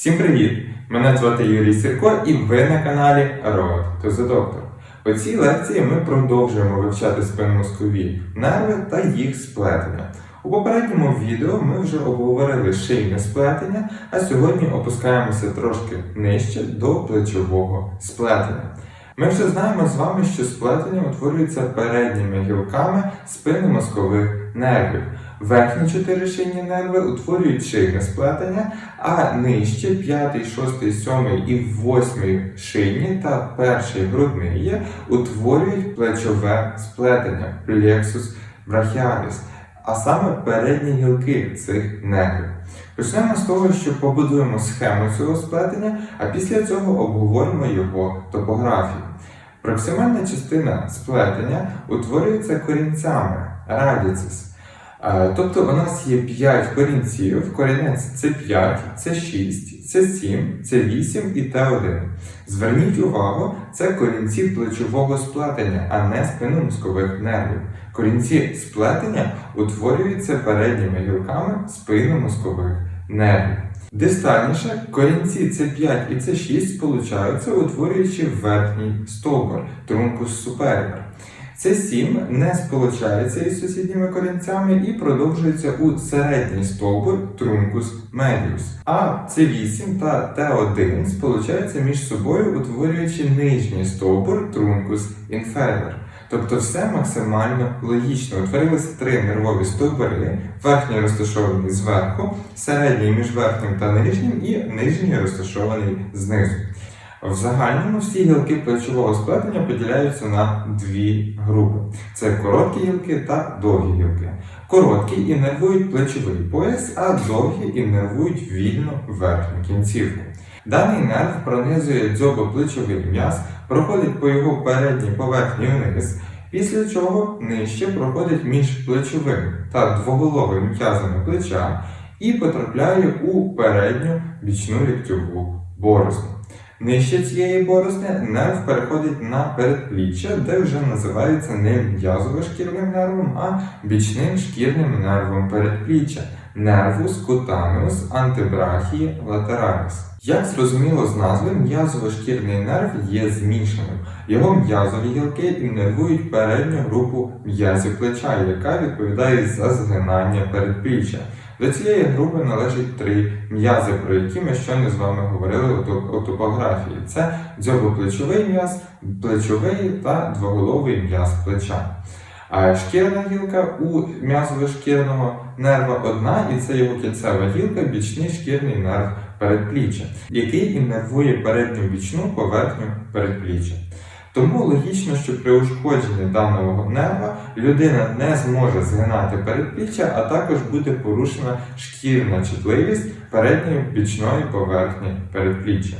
Всім привіт! Мене звати Юрій Сірко і ви на каналі Road to the Doctor. У цій лекції ми продовжуємо вивчати спинномозкові нерви та їх сплетення. У попередньому відео ми вже обговорили шийне сплетення, а сьогодні опускаємося трошки нижче до плечового сплетення. Ми вже знаємо з вами, що сплетення утворюється передніми гілками спинномозкових нервів. Верхні чотири шийні нерви утворюють шийне сплетення, а нижче 5, 6, 7 і 8 шийні та перший грудний є утворюють плечове сплетення plexus brachialis, а саме передні гілки цих нервів. Почнемо з того, що побудуємо схему цього сплетення, а після цього обговоримо його топографію. Проксимальна частина сплетення утворюється корінцями радіцис. Тобто у нас є 5 корінців, корінець це 5, це 6, це 7, це 8 і Т1. Зверніть увагу, це корінці плечового сплетення, а не спинномозкових нервів. Корінці сплетення утворюються передніми гілками спинномозкових нервів. Дистальніше корінці С5 і С6 сполучаються, утворюючи верхній стовбур трункус superior. С7 не сполучається із сусідніми корінцями і продовжується у середній стовбур трункус медіус. А С8 та Т1 сполучаються між собою, утворюючи нижній стовбур трункус inferior. Тобто все максимально логічно. Утворилися три нервові стовбури, верхній розташований зверху, середній між верхнім та нижнім і нижній розташований знизу. В загальному всі гілки плечового сплетення поділяються на дві групи: це короткі гілки та довгі гілки. Короткі іннервують плечовий пояс, а довгі іннервують вільну верхню кінцівку. Даний нерв пронизує дзьобоплечовий м'яз, проходить по його передній поверхні вниз, після чого нижче проходить між плечовим та двоголовим м'язами плеча і потрапляє у передню бічну ліктьову борозну. Нижче цієї борозни нерв переходить на передпліччя, де вже називається не м'язово-шкірним нервом, а бічним шкірним нервом передпліччя нервус кутанеус антибрахії латераліс. Як зрозуміло з назви, м'язово-шкірний нерв є змішаним. Його м'язові гілки іннервують передню групу м'язів плеча, яка відповідає за згинання передпліччя. До цієї групи належать три м'язи, про які ми щойно з вами говорили у топографії. Це дзьобоплечовий м'яз, плечовий та двоголовий м'яз плеча. А шкірна гілка у м'язово-шкірного нерва одна, і це його кільцева гілка, бічний шкірний нерв передпліччя, який іннервує передню бічну поверхню передпліччя. Тому логічно, що при ушкодженні даного нерва людина не зможе згинати передпліччя, а також буде порушена шкірна чутливість передньої бічної поверхні передпліччя.